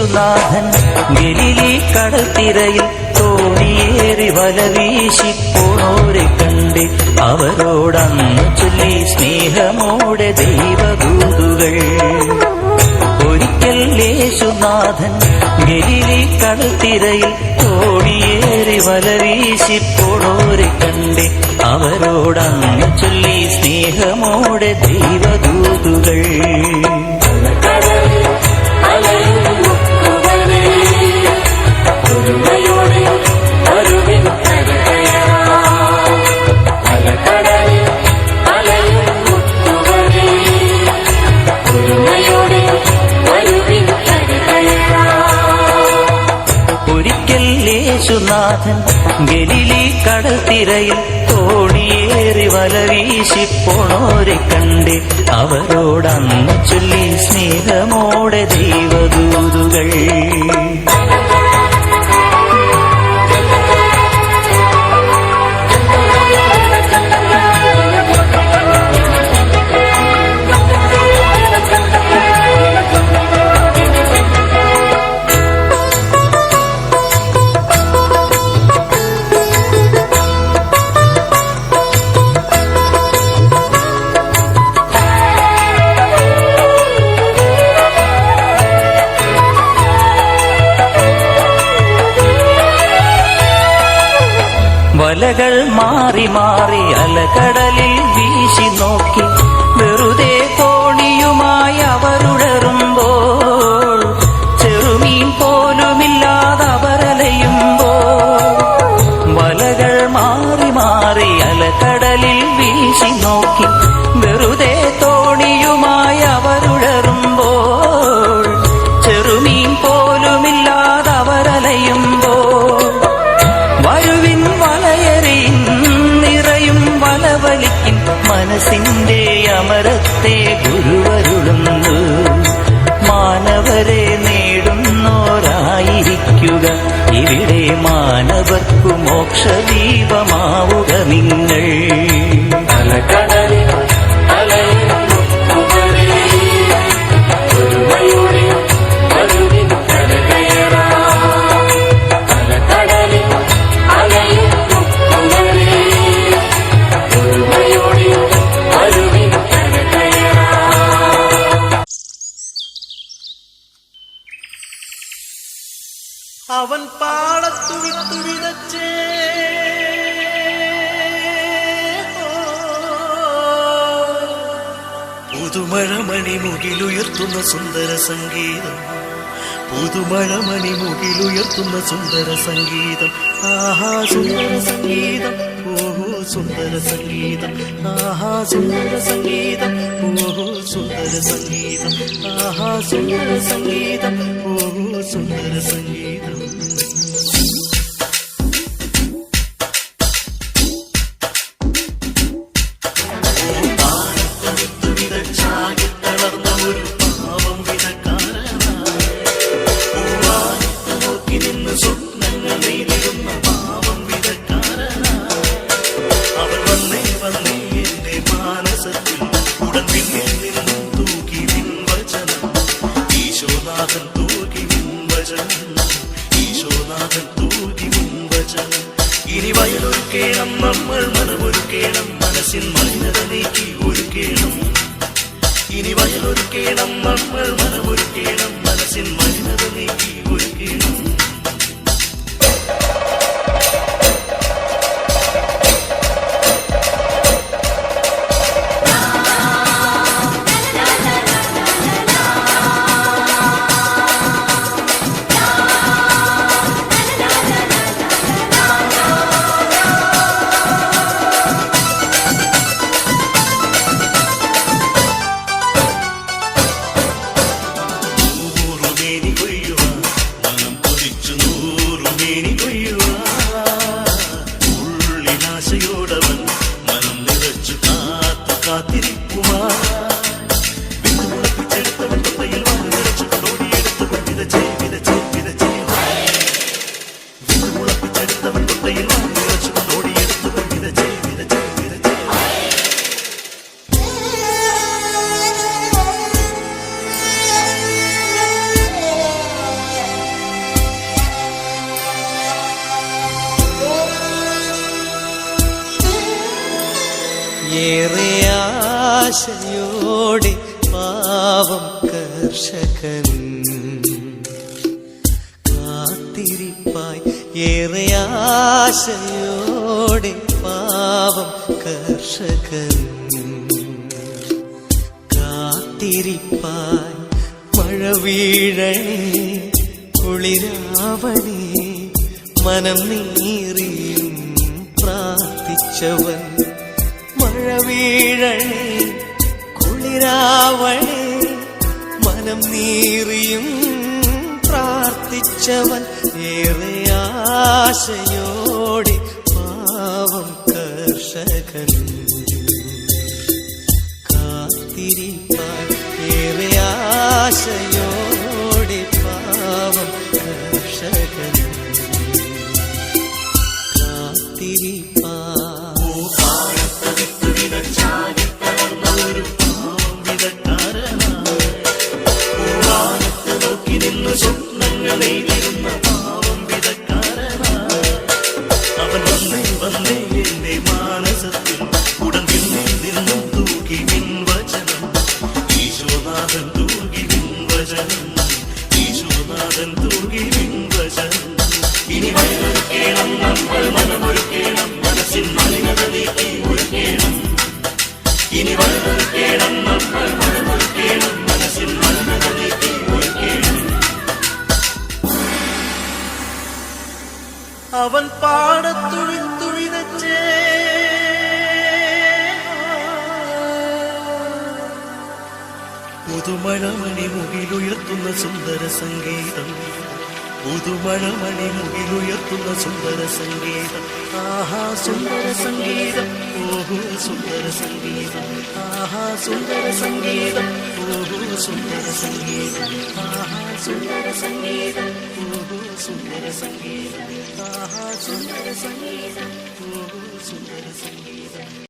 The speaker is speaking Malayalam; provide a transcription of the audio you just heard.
യേശുനാഥൻ ഗലിലി കടൽത്തിരയിൽ തോണിയേറി വലവീശി പോണോരെ കണ്ട് അവരോടന്ന് ചൊല്ലി സ്നേഹമോടെ ദൈവദൂതുകൾ. ഒരിക്കൽ യേശുനാഥൻ ഗലിലി കടൽത്തിരയിൽ തോണിയേറി വല വീശി പോണോരെ കണ്ട് അവരോടന്ന് ചൊല്ലി സ്നേഹമോടെ ദൈവദൂതുകൾ. യേശുനാഥൻ ഗലിലി കടൽ തിരയിൽ തോണിയേറി വല വീശിപ്പോണോരെ കണ്ട് അവരോടന്ന് ചൊല്ലി സ്നേഹമോടെ ദൈവദൂതുകൾ. വലകൾ മാറി മാറി അലകടലിൽ ഇവിടെ മാനവർക്കു മോക്ഷദീപമാവുക നിങ്ങൾ. അവൻ പാടത്തു വിട്ടു വിതച്ചേ പുതുമഴമണി മുകിലുയർത്തുന്ന സുന്ദര സംഗീതം. പുതുമഴമണി മുകിലുയർത്തുന്ന സുന്ദര സംഗീതം. ആഹാ സുന്ദര സംഗീതം. ഓഹോ സുന്ദര സംഗീതം. ആഹാ സുന്ദര സംഗീതം. ഓഹോ സുന്ദര സംഗീതം. ആഹാ സുന്ദര സംഗീതം. സുന്ദര സംഗീതം. മാനസത്തിൽ ഉടൻ പിന്നിൽ നിന്നും തൂക്കി വിൻവചനം ഈശോനാഥൻ വയലൊരുക്കേണം നമ്മൾ മനമൊരുക്കേണം മനസ്സിൻ മലിനത നീക്കി ഒരുക്കേണം. ഇനി വയലൊരുക്കേണം നമ്മൾ മനമൊരുക്കേണം മനസ്സിൻ ആശയോടെ പാവം കർഷകൻ. കാത്തിരിപ്പായി ഏറെ ആശയോടെ പാവം കർഷകൻ. കാത്തിരിപ്പായി മഴ വീഴണേ കുളിരാവണേ മനം നീറിയും പ്രാർത്ഥിച്ചവൻ. മഴ വീഴണേ കുളിരാവണേ മനം നീറിയും പ്രാർത്ഥിച്ചവൻ ഏറെ ആശയോടെ പാവം കർഷകൻ. കാത്തിരിപ്പാൻ ഏറെ ആശയോടെ ഇനി കേണം നമ്മൾ മലിനത നീക്കി അവൻ പാടത്തുഴി തുഴിതച്ചേ പുതുമഴമണി മുകിലുയർത്തുന്ന സുന്ദര സംഗീതം. പുതുമഴമണി മുകിലുയർത്തുന്ന സുന്ദര സംഗീതം ആഹാ സുന്ദര സംഗീതം ഓഹോ സുന്ദര സംഗീതം ആഹാ സുന്ദര സംഗീതം ഓഹോ സുന്ദര സംഗീതം ആഹാ സുന്ദര സംഗീതം ഓഹോ സുന്ദര സംഗീതം ആഹാ സുന്ദര സംഗീതം ഓഹോ സുന്ദര സംഗീതം